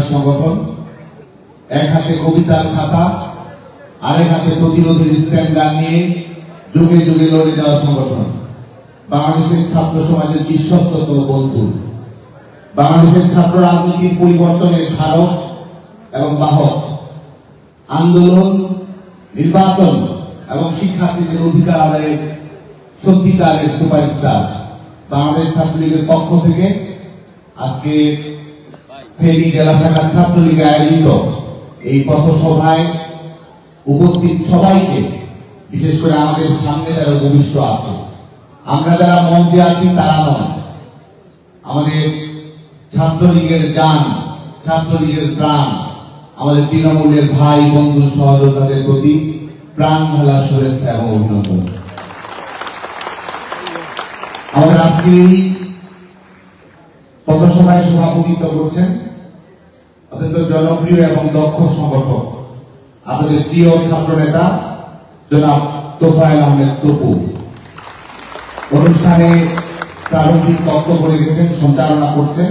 আনার সংগঠন, এক হাতে কবিতার খাতা, আরেক হাতে প্রতিরোধের স্ট্যান্ডার নিয়ে যুগে যুগে লড়ে দেওয়া সংগঠন। বাংলাদেশের ছাত্র সমাজের বিশ্বস্ততম বন্ধু। বাংলাদেশের ছাত্র রাজনীতির পরিবর্তনের ধারক এবং বাহক। আন্দোলন, নির্বাচন এবং শিক্ষার্থীদের অধিকার আদায়ের সত্যিকারের সুপারস্টার বাংলাদেশ ছাত্রলীগের পক্ষ থেকে আজকে ফেনী জেলা শাখার ছাত্রলীগে আয়োজিত এই পথসভায় উপস্থিত সবাইকে, বিশেষ করে আমাদের সামনে যারা ভবিষ্য আছে, আমরা যারা মঞ্চে আছি তারা নয়, আমাদের ছাত্রলীগের যান ছাত্রলীগের প্রাণ, আমাদের তৃণমূলের ভাই, বন্ধু, সহযোদ্ধাদের প্রতি প্রাণ ঢালা শুভেচ্ছা এবং অভিনন্দন। আমাদের আজকে এই পথসভায় সভাপতিত্ব করছেন অত্যন্ত জনপ্রিয় এবং দক্ষ সংগঠক। আপনাদের প্রিয় ছাত্র নেতা জনাব তোফায়েল আহমেদ তপু। অনুষ্ঠানে প্রারম্ভিক বক্তব্য রেখেছেন, সঞ্চালনা করছেন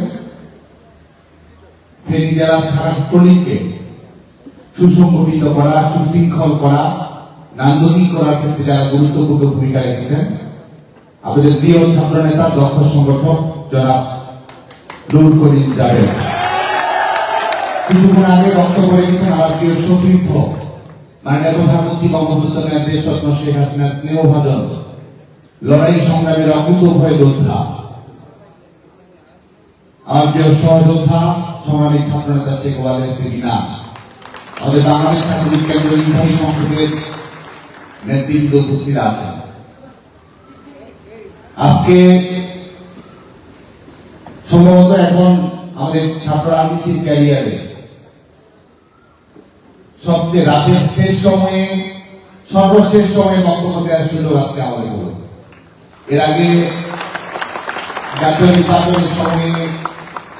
ফেনী জেলার ছাত্রলীগকে সুসংগঠিত করা, সুশৃঙ্খল করা, নান্দনিক করার ক্ষেত্রে যারা গুরুত্বপূর্ণ ভূমিকা রেখেছেন। আপনাদের প্রিয় ছাত্র নেতা দক্ষ সংগঠক, জনাব রুল করিম জাভেদ। কিছুক্ষণ আগে বক্তব্য রেখেছেন আমার প্রিয় সতীর্থ মাননীয় প্রধানমন্ত্রী বঙ্গবন্ধু দেশ রত্ন শেখ হাসিনার স্নেহভাজন লড়াই সংগ্রামের অকুত ভয় যোদ্ধা। আমার প্রিয় সহযোদ্ধা সমাবেশ শেখ আমাদের বাংলাদেশ ছাত্রলীগ কেন্দ্র সংসদের নেতৃত্ব উপস্থিত আছেন। আজকে সম্ভবত এখন আমাদের ছাত্র রাজনীতির ক্যারিয়ারে সবচেয়ে রাতের শেষ সময়ে, সর্বশেষ সময়ে বক্তব্য দেওয়ার সুযোগ আজকে আমাদের হলো এর আগে জাতীয় নির্বাচনের সময়ে,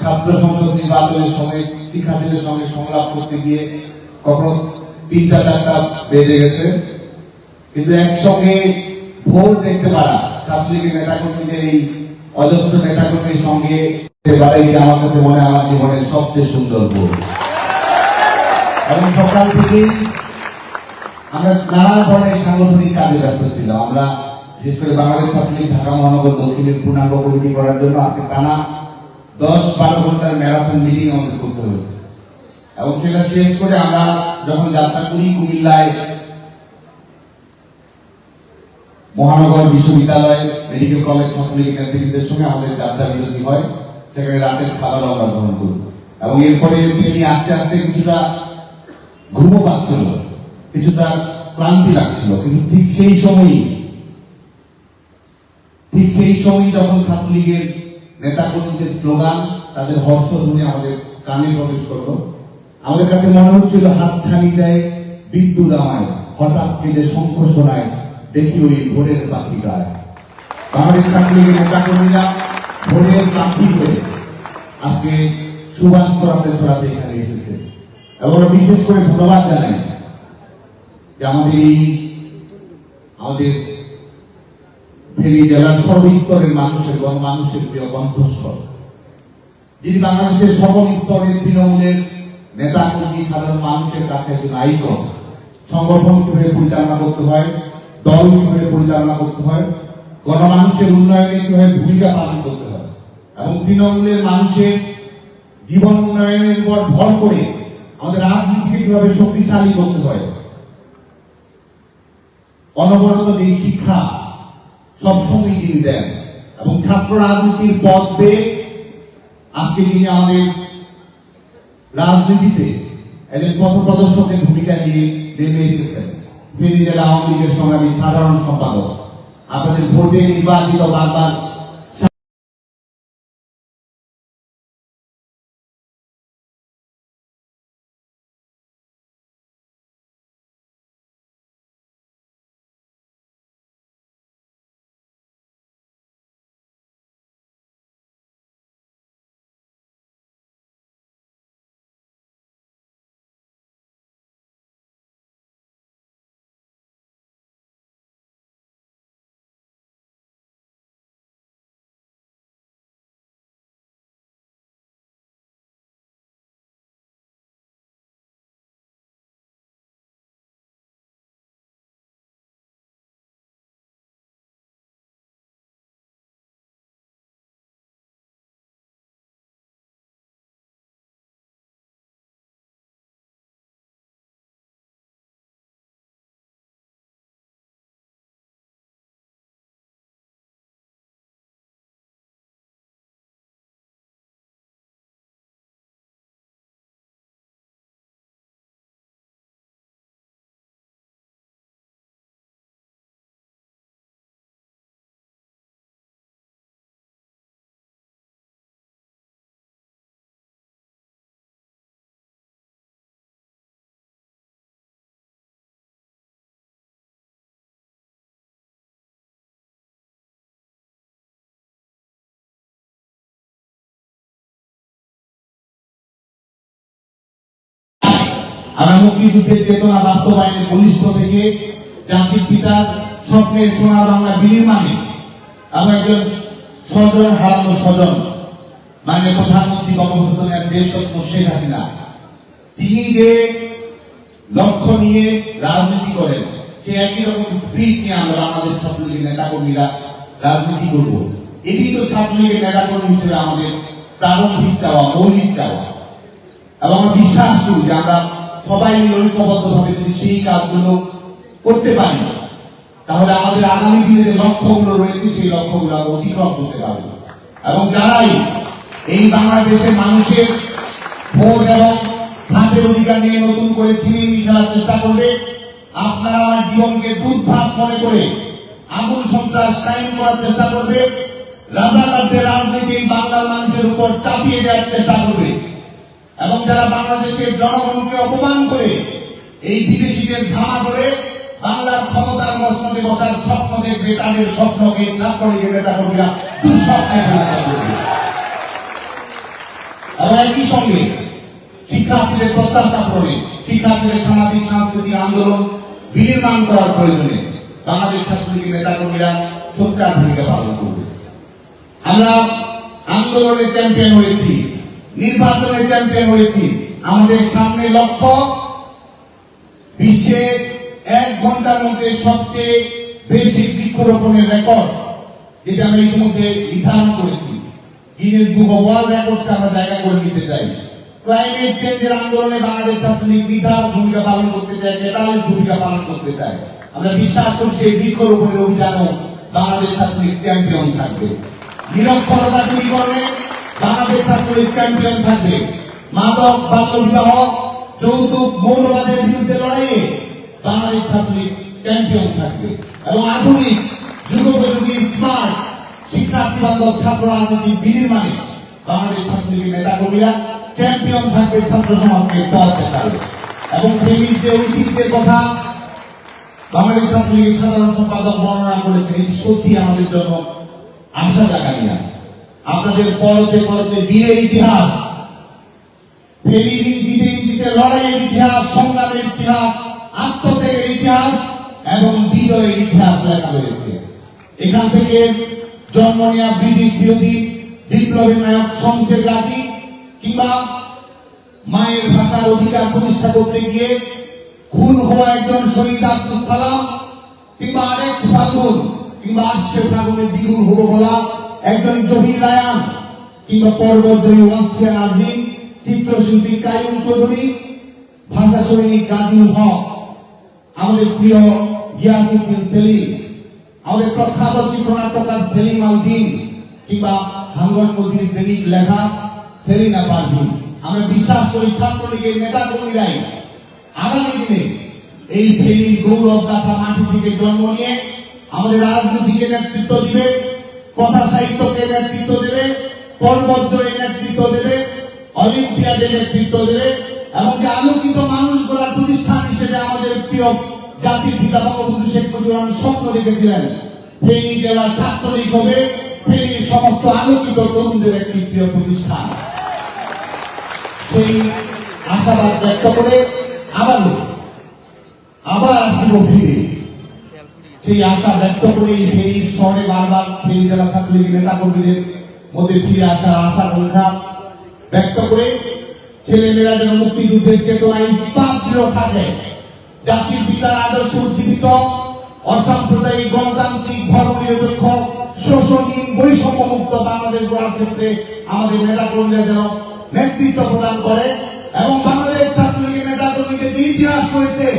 ছাত্র সংসদ নির্বাচনের সময়, শিক্ষার্থীদের সঙ্গে সংলাপ করতে গিয়ে কখনো তিনটা চারটা বেজে গেছে। কিন্তু একসঙ্গে ভোট দেখতে পারা ছাত্রলীগের নেতাকর্মীদের এই অজস্র নেতাকর্মীর সঙ্গে আমার কাছে মনে আমার জীবনের সবচেয়ে সুন্দর ভোট। এবং সকাল থেকেই আমরা নানা ধরনের সাংগঠনিক কাজে ব্যস্ত ছিলাম। আমরা বিশেষ করে বাংলাদেশ ছাত্রলীগ, ঢাকা মহানগর, দক্ষিণের পূর্ণাঙ্গ কমিটি করার জন্য আজকে টানা দশ বারো ঘণ্টার ম্যারাথন মিটিং আমাদের করতে হয়েছে। এবং সেটা শেষ করে আমরা যখন যাত্রা করি কুমিল্লায় মহানগর বিশ্ববিদ্যালয় মেডিকেল কলেজ ছাত্রলীগের নেতৃত্বের সঙ্গে আমাদের যাত্রা বিরতি হয়। সেখানে রাতের খাবার আমরা গ্রহণ করি। এবং এরপরে তিনি আস্তে আস্তে কিছুটা ঘুমো পাচ্ছিল কিছুটা ক্লান্তি লাগছিল, কিন্তু ঠিক সেই সময়ই, ঠিক সেই সময় যখন ছাত্রলীগের নেতা কর্মীদের স্লোগান, তাদের হর্ষধ্বনি আমাদের কানে প্রবেশ করল, আমাদের কাছে মনে হচ্ছিল হাত ছানি দেয় বিদ্যুৎ আমায়। হঠাৎ কেটে শঙ্খ শোনায় দেখি ওই ভোরের পাখি গায় বাংলাদেশ ছাত্রলীগের নেতা কর্মীরা ভোরের পাখি হয়ে আজকে সুভাষ ছড়াতে ছড়াতে এখানে এসেছে। এবং বিশেষ করে ধন্যবাদ জানাই যে আমাদের এই, আমাদের ফেনী জেলার সর্বস্তরের মানুষের মানুষের প্রিয় কণ্ঠস্বর, যিনি বাংলাদেশের সকল স্তরের তৃণমূলের নেতা, কর্মী, সাধারণ মানুষের কাছে একজন আইকন, সংগঠন কীভাবে পরিচালনা করতে হয়, দল কীভাবে পরিচালনা করতে হয়, গণমানুষের উন্নয়নে কীভাবে ভূমিকা পালন করতে হয়, এবং তৃণমূলের মানুষের জীবন উন্নয়নের উপর ভর করে আমাদের রাজনীতিকে কীভাবে শক্তিশালী করতে হয়। অনবরত যে শিক্ষা সবসময় তিনি দেন এবং ছাত্র রাজনীতির পথ পেয়ে আজকে তিনি আমাদের রাজনীতিতে একজন পথ প্রদর্শকের ভূমিকা নিয়ে নেমে এসেছেন। তিনি জেলা আওয়ামী লীগের সংগ্রামী সাধারণ সম্পাদক। আপনাদের ভোটে নির্বাচিত বারবার আমরা মুক্তিযুদ্ধের চেতনা বাস্তবায়নের বলিষ্ঠ থেকে জাতির পিতার স্বপ্নের সোনার বাংলা বিনির্মাণে আমরা একজন স্বজন, হারানো স্বজন, মাননীয় প্রধানমন্ত্রী গণপ্রজাতন্ত্রের দেশরত্ন শেখ হাসিনা, তিনি যে লক্ষ্য নিয়ে রাজনীতি করেন, সে একই রকম স্পিড নিয়ে আমরা বাংলাদেশ ছাত্রলীগের নেতা কর্মীরা রাজনীতি করব। এটি তো ছাত্রলীগের নেতা কর্মী হিসেবে আমাদের প্রারম্ভিক চাওয়া, মৌলিক চাওয়া। এবং আমরা বিশ্বাস করি যে আমরা সবাই ঐক্যবদ্ধভাবে যদি সেই কাজগুলো করতে পারি, তাহলে আমাদের আগামী দিনে যে লক্ষ্যগুলো রয়েছে, সেই লক্ষ্যগুলো আমরা অতিক্রম করতে পারব। এবং যারাই এই বাংলাদেশের মানুষের ভোট এবং ভাতের অধিকার নিয়ে নতুন করে ছিনিয়ে নিয়ে খেলার চেষ্টা করবে, আপনারা আমার জীবনকে দুর্ভাগ মনে করে আগুন সন্ত্রাস কায়েম করার চেষ্টা করবে, রাজাকারদের রাজনীতি বাংলার মানুষের উপর চাপিয়ে দেওয়ার চেষ্টা করবে। এবং যারা বাংলাদেশের জনগণকে অপমান করে এই বিদেশিদের ধামা করে বাংলার ক্ষমতার মসনদে বসার স্বপ্ন দেখবে তাদের স্বপ্নকে, ছাত্রলীগের নেতা কর্মীরা দুঃস্বপ্নে এবং একই সঙ্গে শিক্ষার্থীদের প্রত্যাশা পূরণে, শিক্ষার্থীদের সামাজিক, সাংস্কৃতিক আন্দোলন বিনির্মাণ করার প্রয়োজনে বাংলাদেশ ছাত্রলীগের নেতা কর্মীরা সোচ্চার ভূমিকা পালন করবে। আমরা আন্দোলনে চ্যাম্পিয়ন হয়েছি। নির্বাচনে চ্যাম্পিয়ন হয়েছি। আমাদের সামনে লক্ষ্য বিশ্বে এক ঘণ্টার মধ্যে সবচেয়ে বেশি বৃক্ষরোপণের রেকর্ড, যেটা আমরা ইতিমধ্যে নির্ধারণ করেছি। গিনেস বুক অফ ওয়ার্ল্ড রেকর্ডসকে আমরা জায়গা করে নিতে চাই। ক্লাইমেট চেঞ্জের আন্দোলনে বাংলাদেশ ছাত্রলীগ বিধার ভূমিকা পালন করতে চায় ভূমিকা পালন করতে চায়। আমরা বিশ্বাস করছি এই বৃক্ষরোপণের অভিযানও বাংলাদেশ ছাত্রলীগ চ্যাম্পিয়ন থাকবে। নিরক্ষরতা দূরীকরণে বাংলাদেশ ছাত্রলীগ চ্যাম্পিয়ন থাকবে। মাদক বাল্য বিবাহ যৌতুক, মৌলবাদের বিরুদ্ধে লড়াইয়ে বাংলাদেশ ছাত্রলীগ চ্যাম্পিয়ন থাকবে। এবং আধুনিক, যুগোপযোগী, স্মার্ট শিক্ষার্থী বান্ধব ছাত্র রাজনীতি বিনির্মাণে বাংলাদেশ ছাত্রলীগের নেতা কর্মীরা চ্যাম্পিয়ন থাকবে ছাত্র সমাজকে এবং কথা বাংলাদেশ ছাত্রলীগের সাধারণ সম্পাদক বর্ণনা করেছেন এটি সত্যি আমাদের জন্য আশা জাগানি না। আপনাদের পরতে পরতে বীরের ইতিহাস লড়াইয়ের ইতিহাস, সংগ্রামের ইতিহাস, আত্মত্যাগের ইতিহাস এবং বিজয়ের ইতিহাস লেখা হয়েছে এখান থেকে জন্ম নেওয়া ব্রিটিশ বিরোধী নায়ক কিংবা মায়ের ভাষার অধিকার প্রতিষ্ঠা করতে গিয়ে খুন হওয়া একজন শহীদ আব্দুল কালাম কিংবা আরেক ফাগুন কিংবা আশে ফাগুনের দ্বিগুণ বলা একজন জহির রায়ান কিংবা পর্বতজয়ী ওয়াসফিয়া নাজরিন চিত্রশিল্পী কায়ুম চৌধুরী, ভাষা সৈনিক গাজীউল হক, আমাদের প্রিয় গিয়াসুদ্দিন সেলিম, আমাদের প্রখ্যাত চিত্রনাট্যকার সেলিম আলদিন কিংবা হাঙ্গর নদীর প্রেমিক লেখা সেলিনা পারভিন। আমরা বিশ্বাস করি ছাত্রলীগের নেতা কর্মীরাই আগামী দিনে এই ফেরির গৌরব গাথা মাটি থেকে জন্ম নিয়ে আমাদের রাজনীতিকে নেতৃত্ব দিবে। কথা সাহিত্যকে নেতৃত্ব দেবে পর্বতজয়ের নেতৃত্ব দেবে অলিম্পিয়াডের নেতৃত্ব দেবে যে আলোকিত মানুষগুলার প্রতিষ্ঠান হিসেবে আমাদের প্রিয় জাতির পিতা বঙ্গবন্ধু শেখ মুজিবুর রহমান স্বপ্ন রেখেছিলেন ফেনী জেলা ছাত্রলীগ হবে, ফেনীর সমস্ত আলোকিত তরুণদের একটি প্রিয় প্রতিষ্ঠান। সেই আশাবাদ ব্যক্ত করে আবার আবার আসিব ফিরে। সেই আশা ব্যক্ত করে ফেরি শহরে বারবার ফেরি জেলা ছাত্রলীগের নেতা কর্মীদের মধ্যে ফিরে আসার আশা সংখ্যা ব্যক্ত করে ছেলেমেয়েরা যেন মুক্তিযুদ্ধের চেতনায় ইস্পাত থাকে। জাতির পিতার আদর্শ উজ্জীবিত, অসাম্প্রদায়িক গণতান্ত্রিক ধর্মনিরপেক্ষ, শোষণহীন বৈষম্য মুক্ত বাংলাদেশ গড়ার ক্ষেত্রে আমাদের নেতা কর্মীরা যেন নেতৃত্ব প্রদান করে এবং বাংলাদেশ ছাত্রলীগের নেতা কর্মীদের ইতিহাস রয়েছে,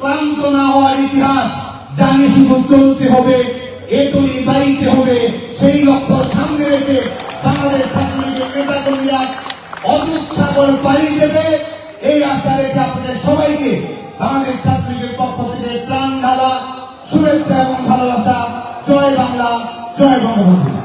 ক্লান্ত না হওয়ার ইতিহাস জানিয়ে শুধু চলতে হবে এতই বাড়িতে হবে, সেই লক্ষ্য সামনে রেখে বাংলাদেশ ছাত্রলীগের নেতা কর্মীরা দেবে এই আশা রেখে আপনাদের সবাইকে বাংলাদেশ ছাত্রলীগের পক্ষ থেকে প্রাণ ঢালা, শুভেচ্ছা এবং ভালোবাসা। জয় বাংলা, জয় বঙ্গবন্ধু।